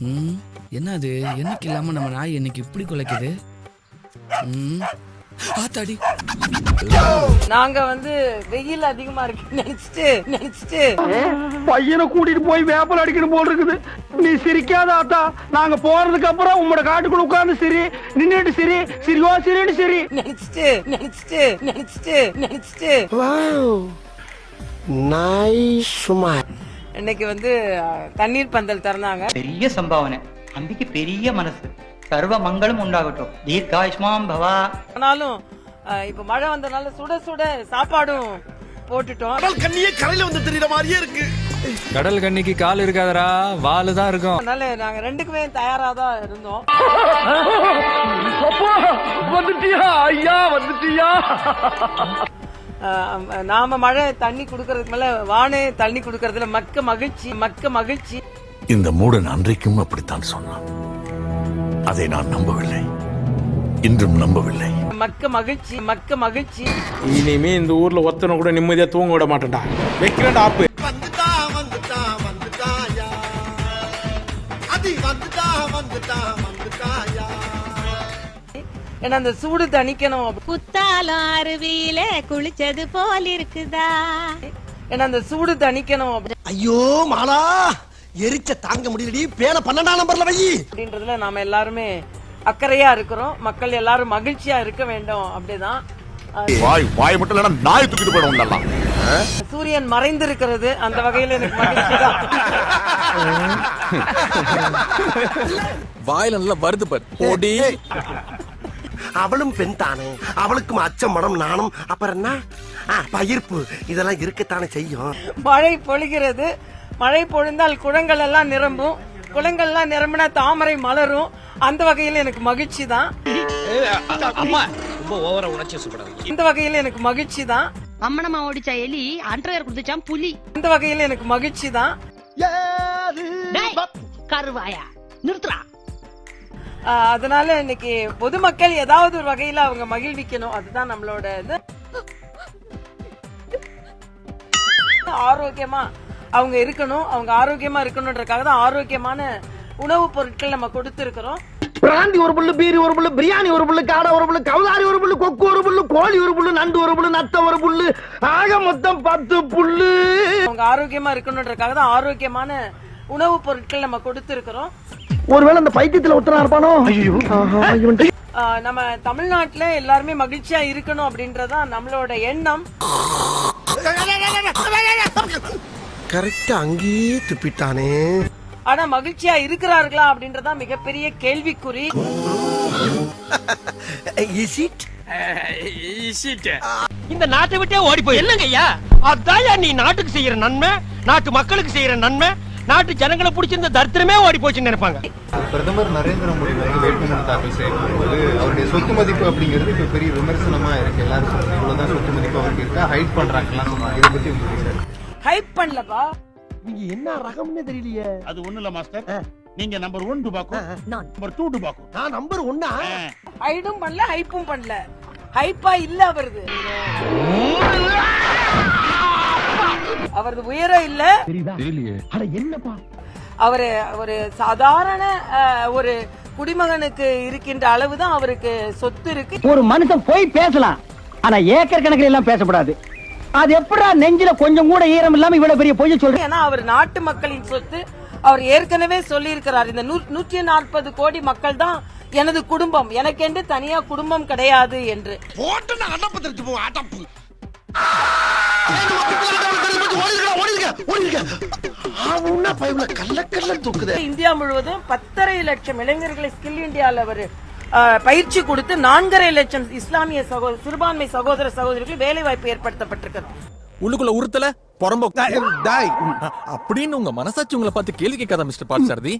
ம்? என்ன அது என்னைக்கு இல்லாம நம்ம நாய் என்னைக்கு இப்படி குலைக்குது? ம்? ஆத்தாடி. நாங்க வந்து வெயில் அதிகமா இருக்கு நினைச்சிட்டு நினைச்சிட்டு. பையனை கூட்டிட்டு போய் வேப்பல் அடிக்கணும் போல் இருக்குது. நீ சிரிக்காத ஆத்தா. நாங்க போறதுக்கு அப்புறம் உங்களோட காட்டுக்குள்ள உட்கார்ந்து சரி. நின்னுட்டு சரி. சிரியோ சிரின்னு சரி. நினைச்சிட்டு நினைச்சிட்டு நினைச்சிட்டு நினைச்சிட்டு. நைஸ் ஸ்மைல் இன்னைக்கு வந்து தண்ணீர் பந்தல் திறந்தாங்க. பெரிய சம்பாவனை. அம்பிக்கு பெரிய மனசு. சர்வ மங்களும் உண்டாகட்டும். தீர்காயுஷ்மாம் பவா. ஆனாலும் இப்ப மழை வந்தனால சுட சுட சாப்பாடும் போட்டுட்டோம். கண்ணியே கரையில வந்து தெரியற மாதிரியே இருக்கு. கடல் கண்ணிக்கு கால் இருக்காதடா. வாலு தான் இருக்கும். அதனால நாங்க ரெண்டுக்குமே தயாரா தான் இருந்தோம். வந்துட்டியா? ஐயா வந்துட்டியா? நாம மழை தண்ணி குடுக்கறதுக்கு மேல வானே தண்ணி குடுக்கறதுல மக்க மகிழ்ச்சி மக்க மகிழ்ச்சி. இந்த மூடன் அன்றைக்கும் அப்படித்தான் சொன்னான். அதை நான் நம்பவில்லை. இன்றும் நம்பவில்லை. மக்க மகிழ்ச்சி மக்க மகிழ்ச்சி. இனிமே இந்த ஊர்ல ஒத்தனை கூட நிம்மதியா தூங்க விட மாட்டேன்டா. வைக்கிறேன்டா ஆப்பு. வந்துட்டா வந்துட்டா வந்துட்டாயா அது வந்துட்டா வந்துட்டா வந்துட்டாயா ஏன்னா அந்த சூடு தணிக்கணும். குத்தாலம் அருவியில குளிச்சது போல் இருக்குதா? ஏன்னா அந்த சூடு தணிக்கணும் ஐயோ மாலா! எரிச்ச தாங்க முடியலடி. பேன பன்னெண்டாம் நம்பர்ல வை. அப்படின்றதுல நாம எல்லாருமே அக்கறையா இருக்கிறோம். மக்கள் எல்லாரும் மகிழ்ச்சியா இருக்க வேண்டும். அப்படிதான். வாய் வாய் மட்டும் இல்லைன்னா நாய் தூக்கிட்டு போயிடும் நல்லா சூரியன் மறைந்திருக்கிறது. அந்த வகையில எனக்கு மகிழ்ச்சி தான். வாயில நல்லா வருது பார். போடி. அவளும் பெண் தானே. அவளுக்கும் அச்சம் மனம் நாணம். அப்புறம் என்ன? பயிர்ப்பு. இதெல்லாம் இருக்கத்தானே செய்யும். மழை பொழிகிறது. மழை பொழிந்தால் குளங்கள் எல்லாம் நிரம்பும். குளங்கள் எல்லாம் நிரம்பினா தாமரை மலரும். அந்த வகையில எனக்கு மகிழ்ச்சி தான். இந்த வகையில எனக்கு மகிழ்ச்சி தான். அம்மனமா ஓடிச்சா எலி அண்டர்வேர் குடுத்துச்சான் புலி. இந்த வகையில எனக்கு மகிழ்ச்சி தான். கருவாயா நிறுத்துறா அதனால இன்னைக்கு பொதுமக்கள் ஏதாவது ஒரு வகையில அவங்க மகிழ்விக்கணும். அதுதான் நம்மளோட இது. ஆரோக்கியமா அவங்க இருக்கணும். அவங்க ஆரோக்கியமா இருக்கணும்ன்றதுக்காக தான் ஆரோக்கியமான உணவுப் பொருட்கள் நம்ம கொடுத்திருக்கிறோம். பிராந்தி ஒரு புல்லு பீரி ஒரு புல்லு பிரியாணி ஒரு புல்லு காடை ஒரு புல்லு கவுதாரி ஒரு புல்லு கொக்கு ஒரு புல்லு கோழி ஒரு புல்லு நண்டு ஒரு புல்லு நத்த ஒரு புல்லு ஆக மொத்தம் பத்து புல்லு. அவங்க ஆரோக்கியமா இருக்கணும்ன்றதுக்காக தான் ஆரோக்கியமான உணவுப் பொருட்கள் நம்ம கொடுத்திருக்கிறோம். ஒருவேளை அந்த பைத்தியத்துல ஒருத்தனா இருப்பானோ? நம்ம தமிழ்நாட்டுல எல்லாருமே மகிழ்ச்சியா இருக்கணும் அப்படின்றதான் நம்மளோட எண்ணம். கரெக்டா அங்கேயே துப்பிட்டானே. ஆனா மகிழ்ச்சியா இருக்கிறார்களா அப்படின்றதான் மிகப்பெரிய கேள்விக்குறி. இஸ் இட் இந்த நாட்டை விட்டே ஓடி போய் என்னங்க ஐயா அதான் நீ நாட்டுக்கு செய்யற நன்மை நாட்டு மக்களுக்கு செய்யற நன்மை நாட்டு ஜனங்களை பிடிச்சிருந்த தரித்திரமே ஓடி போச்சுன்னு நினைப்பாங்க. பிரதமர் நரேந்திர மோடி வந்து வேட்புமனு தாக்கல் செய்யும்போது அவருடைய சொத்து மதிப்பு அப்படிங்கிறது இப்ப பெரிய விமர்சனமா இருக்கு. எல்லாரும் சொல்றாங்க. இவ்வளவுதான் சொத்து மதிப்பு அவருக்கு இருக்கா? ஹைட் பண்றாங்கலாம் சொன்னாங்க இதை பத்தி உங்களுக்கு ஹைப் பண்ணலப்பா. நீங்க என்ன ரகம்னே தெரியலையே. அது ஒண்ணு இல்ல மாஸ்டர். நீங்க நம்பர் ஒன் டுபாக்கும் நம்பர் டூ டுபாக்கும் நான் நம்பர் ஒன்னா ஹைடும் பண்ணல ஹைப்பும் பண்ணல. ஹைப்பா இல்ல அவரது. அவரது உயரம் இல்ல. அட என்னப்பா? அவரு ஒரு சாதாரண ஒரு குடிமகனுக்கு இருக்கின்ற அளவுதான் அவருக்கு சொத்து இருக்கு. ஒரு மனுஷன் போய் பேசலாம். ஆனா ஏக்கர் கணக்கில் எல்லாம் பேசக்கூடாது அது எப்படா நெஞ்சில கொஞ்சம் கூட ஈரம் இல்லாம இவ்வளவு பெரிய பொய்ய சொல்ற? ஏன்னா அவர் நாட்டு மக்களின் சொத்து அவர் ஏற்கனவே சொல்லி இருக்கிறார் இந்த நூற்றி நாற்பது கோடி மக்கள் தான் எனது குடும்பம். எனக்கென்று தனியா குடும்பம் கிடையாது என்று. இந்தியா முழுவதும் பத்தரை லட்சம் இளைஞர்களை ஸ்கில் இந்தியால அவர் பயிற்சி கொடுத்து நான்கரை லட்சம் இஸ்லாமிய சகோதர சிறுபான்மை சகோதர சகோதரிகளுக்கு வேலை வாய்ப்பு ஏற்படுத்தப்பட்டிருக்கிறது. உள்ளுக்குள்ள உறுத்தல புறம்போ. அப்படின்னு உங்க மனசாட்சி உங்களை பார்த்து கேள்வி கேட்காத mister Parthasarathy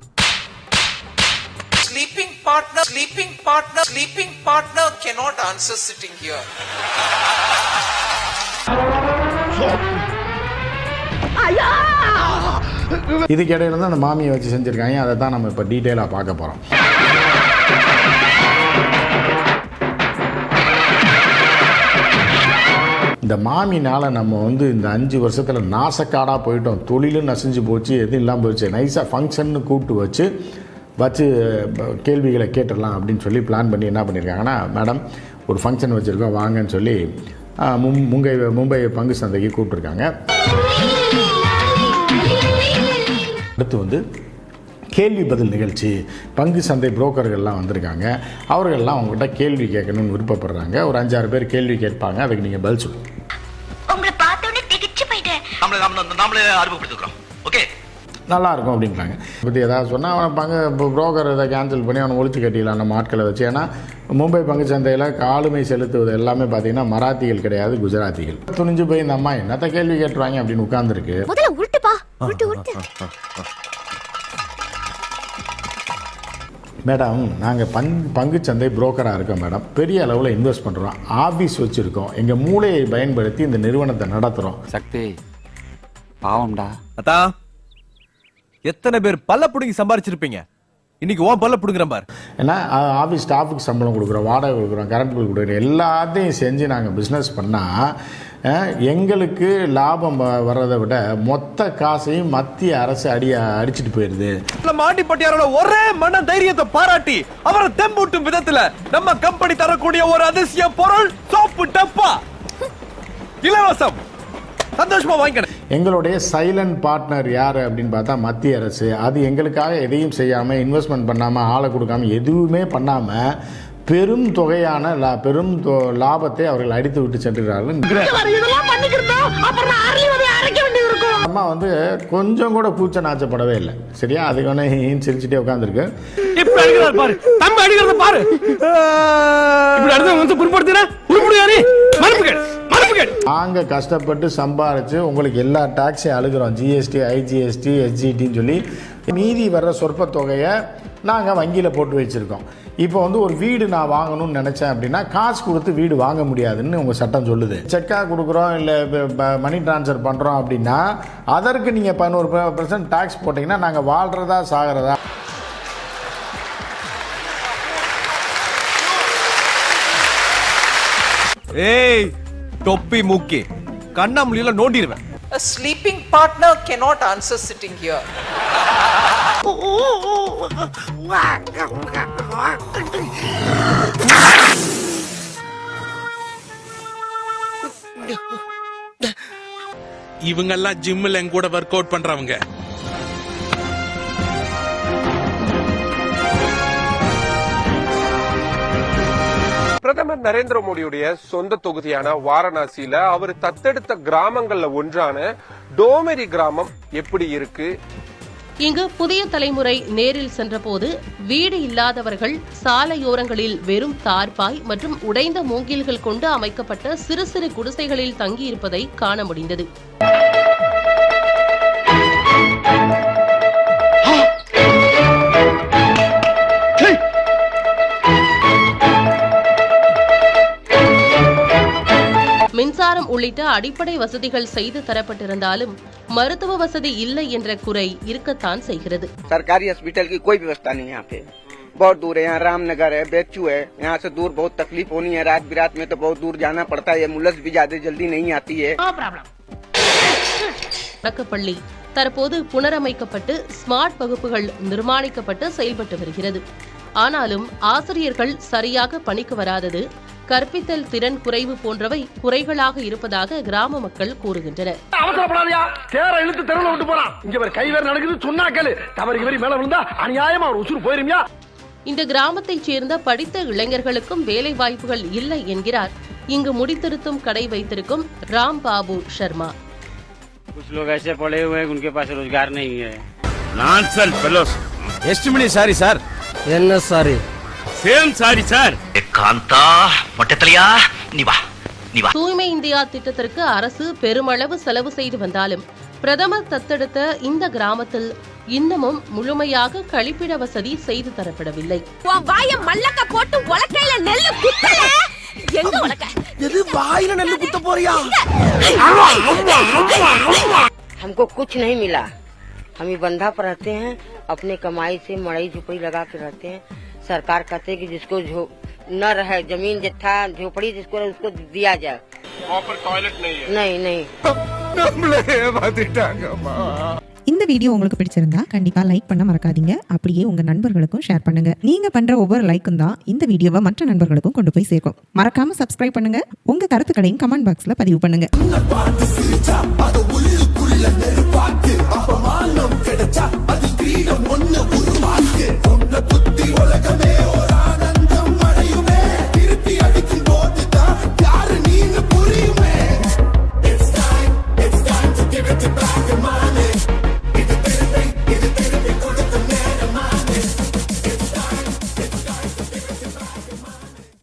Sleeping partner, sleeping partner, sleeping partner cannot answer sitting here. இதுக்கு இடையில தான் அந்த மாமியை வச்சு செஞ்சிருக்காங்க. அதை தான் நம்ம இப்போ டீட்டெயிலாக பார்க்க போகிறோம் இந்த மாமினால் நம்ம வந்து இந்த அஞ்சு வருஷத்தில் நாசக்காடாக போயிட்டோம். தொழிலும் நசிஞ்சு போச்சு எதுவும் இல்லாமல் போச்சு. நைஸாக ஃபங்க்ஷன்னு கூப்பிட்டு வச்சு வச்சு கேள்விகளை கேட்டுடலாம் அப்படின்னு சொல்லி பிளான் பண்ணி என்ன பண்ணியிருக்காங்கன்னா மேடம் ஒரு ஃபங்க்ஷன் வச்சுருக்கோம் வாங்கன்னு சொல்லி மும் மும்பை மும்பை பங்கு சந்தைக்கு கூப்பிட்ருக்காங்க அடுத்து வந்து கேள்வி பதில் நிகழ்ச்சி. பங்கு சந்தை புரோக்கர்கள்லாம் வந்திருக்காங்க. அவர்கள்லாம் அவங்ககிட்ட கேள்வி கேட்கணும்னு விருப்பப்படுறாங்க. ஒரு அஞ்சாறு பேர் கேள்வி கேட்பாங்க. அதுக்கு நீங்கள் பதில் சொல்லுங்கள் உங்களை பார்த்தோன்னே திகிச்சு போயிட்டேன் நம்மளே அறிமுகப்படுத்திக்கிறோம். ஓகே நல்லா இருக்கும் அப்படின்றாங்க. பற்றி ஏதாவது சொன்னால் அவனை பங்கு புரோக்கர் இதை கேன்சல் பண்ணி அவனை ஒழிச்சு கட்டிடலாம் நம்ம ஆட்களை வச்சு. ஏன்னா மும்பை பங்கு சந்தையில் ஆளுமை செலுத்துவது எல்லாமே பார்த்தீங்கன்னா மராத்திகள் கிடையாது குஜராத்திகள். துணிஞ்சு போய் இந்த அம்மா என்னத்த கேள்வி கேட்டுருவாங்க அப்படின்னு உட்காந்துருக்கு மேடம் நாங்கள் பங் பங்குச்சந்தை புரோக்கராக இருக்கோம் மேடம். பெரிய அளவில் இன்வெஸ்ட் பண்ணுறோம் ஆஃபீஸ் வச்சுருக்கோம். எங்கள் மூளையை பயன்படுத்தி இந்த நிறுவனத்தை நடத்துகிறோம் சக்தி பாவம்டா. அத்தா எத்தனை பேர் பல்ல புடுங்கி சம்பாரிச்சிருப்பீங்க? இன்னைக்கு உன் பல்ல புடுங்குறேன் பாரு. ஏன்னா ஆஃபீஸ் ஸ்டாஃபுக்கு சம்பளம் கொடுக்குறோம் வாடகை கொடுக்குறோம் கரண்ட் பில் கொடுக்குறோம் எல்லாத்தையும் செஞ்சு நாங்கள் பிஸ்னஸ் பண்ணால் எங்களுக்கு லாபம் வர்றதை விட மொத்த காசையும் மத்திய அரசு அடி அடிச்சிட்டு போயிடுது மாண்டி பட்டியாரோட ஒரே மன தைரியத்தை பாராட்டி அவரை தெம்பூட்டும் விதத்துல நம்ம கம்பெனி தரக்கூடிய ஒரு அதிசய பொருள் சோப்பு டப்பா. இலவசம். சந்தோஷமா வாங்கிக்கிறேன் எங்களுடைய சைலண்ட் பார்ட்னர் யார் அப்படின்னு பார்த்தா மத்திய அரசு. அது எங்களுக்காக எதையும் செய்யாமல் இன்வெஸ்ட்மெண்ட் பண்ணாமல் ஆளை கொடுக்காம எதுவுமே பண்ணாமல் பெரும் தொகையான லா- பெரும் தொ- லாபத்தை அவர்கள் அடித்து விட்டு சென்றுகிறார்கள் அம்மா வந்து கொஞ்சம் கூட கூச்ச நாச்சப்படவே இல்லை. சரியா? அதுக்கு வேணா சிரிச்சுட்டே உட்காந்துருக்கு இப்ப அடிக்கிறார் பாரு. தம்பி அடிக்கிறத பாரு. இப்படி அடுத்த வந்து புண்படுத்தினா? உருப்படியாரு மறுப்பு கேள் நாங்கள் கஷ்டப்பட்டு சம்பாரிச்சு உங்களுக்கு எல்லா டாக்ஸையும் அழுகிறோம். ஜிஎஸ்டி ஐஜிஎஸ்டி எஸ்ஜிடின்னு சொல்லி. மீதி வர்ற சொற்ப தொகையை நாங்கள் வங்கியில் போட்டு வச்சுருக்கோம். இப்போ வந்து ஒரு வீடு நான் வாங்கணும்னு நினச்சேன் அப்படின்னா காசு கொடுத்து வீடு வாங்க முடியாதுன்னு உங்கள் சட்டம் சொல்லுது. செக்காக கொடுக்குறோம் இல்லை மணி ட்ரான்ஸ்ஃபர் பண்ணுறோம் அப்படின்னா அதற்கு நீங்கள் பதினோரு பர்சன்ட் டேக்ஸ் போட்டிங்கன்னா நாங்கள் வாழ்கிறதா சாகிறதா? ஏய் தொப்பி மூக்கி. கண்ணாமூலியில நோண்டிடுவேன். A sleeping partner cannot answer sitting here. இவங்கெல்லாம் ஜிம்மில் என் கூட ஒர்க் அவுட் பண்றவங்க. பிரதமர் நரேந்திர மோடியுடைய சொந்த தொகுதியான வாரணாசியில அவர் தத்தெடுத்த கிராமங்கள்ல ஒன்றான டோமெரி கிராமம் எப்படி இருக்கு? இங்கு புதிய தலைமுறை நேரில் சென்றபோது வீடு இல்லாதவர்கள் சாலையோரங்களில் வெறும் தார்பாய் மற்றும் உடைந்த மூங்கில்கள் கொண்டு அமைக்கப்பட்ட சிறு சிறு குடிசைகளில் தங்கியிருப்பதை காண முடிந்தது. உள்ளிட்ட அடிப்படை வசதிகள் செய்து தரப்பட்டிருந்தாலும் மருத்துவ வசதி இல்லை என்ற குறை இருக்கத்தான் செய்கிறது सरकारी हॉस्पिटल की कोई व्यवस्था नहीं है यहाँ पे बहुत दूर है यहाँ रामनगर है बेचू है यहाँ से दूर बहुत तकलीफ होनी है रात बिरात में तो बहुत दूर जाना पड़ता है एम्बुलेंस भी ज्यादा जल्दी नहीं आती है தொடக்கப்பள்ளி தற்போது புனரமைக்கப்பட்டு ஸ்மார்ட் வகுப்புகள் நிர்மாணிக்கப்பட்டு செயல்பட்டு வருகிறது ஆனாலும் ஆசிரியர்கள் சரியாக பணிக்கு வராதது கற்பித்தல் திறன் குறைவு போன்றவை குறைகளாக இருப்பதாக கிராம மக்கள் கூறுகின்றனர் அவசரப்படாதயா தேர இழுத்து தெருவில் விட்டு போறான் இங்க ஒரு கை வேற நடக்குது சொன்னா கேளு தவறு இவரி மேல விழுந்தா அநியாயமா ஒரு உசுறு போயிருமியா இந்த கிராமத்தைச் சேர்ந்த படித்த இளைஞர்களுக்கும் வேலை வாய்ப்புகள் இல்லை என்கிறார் இங்கு முடித்திருத்தும் கடை வைத்திருக்கும் ராம் பாபு சர்மா कुछ लोग ऐसे पड़े हुए हैं उनके पास रोजगार नहीं है எஸ்டிமனி சாரி சார் என்ன sorry same sorry sir Kantha மொட்டத்தலையா நீ வா நீ வா தூய்மை இந்தியா திட்டத்திற்கு அரசு பெருமளவு செலவு செய்து வந்தாலும் பிரதமர் தத்தெடுத்த இந்த கிராமத்தில் இன்னமும் முழுமையாக கழிப்பிட வசதி செய்து தரப்படவில்லை வாய மல்லக்க போட்டு உலக்கையில நெல்லு குத்தல எங்க உலக்க எது வாயில நெல்லு குத்த போறியா हमको कुछ नहीं मिला हम ये बंधा पर रहते हैं अपने कमाई से मड़ई झोपड़ी लगा के रहते हैं सरकार कहते है कि जिसको झो न रहे जमीन जत्था झोपड़ी जिसको रहे उसको दिया जाए वहाँ पर टॉयलेट नहीं है नहीं नहीं நம்மளே ஏமாத்திட்டாங்கம்மா இந்த வீடியோ உங்களுக்கு பிடிச்சிருந்தா கண்டிப்பா லைக் பண்ண மறக்காதீங்க அப்படியே உங்க நண்பர்களுக்கும் ஷேர் பண்ணுங்க நீங்க பண்ற ஒவ்வொரு லைக்கும் தான் இந்த வீடியோவை மற்ற நண்பர்களுக்கும் கொண்டு போய் சேர்க்கும் மறக்காம சப்ஸ்கிரைப் பண்ணுங்க உங்க கருத்துக்களையும் கமெண்ட் பாக்ஸ்ல பதிவு பண்ணுங்க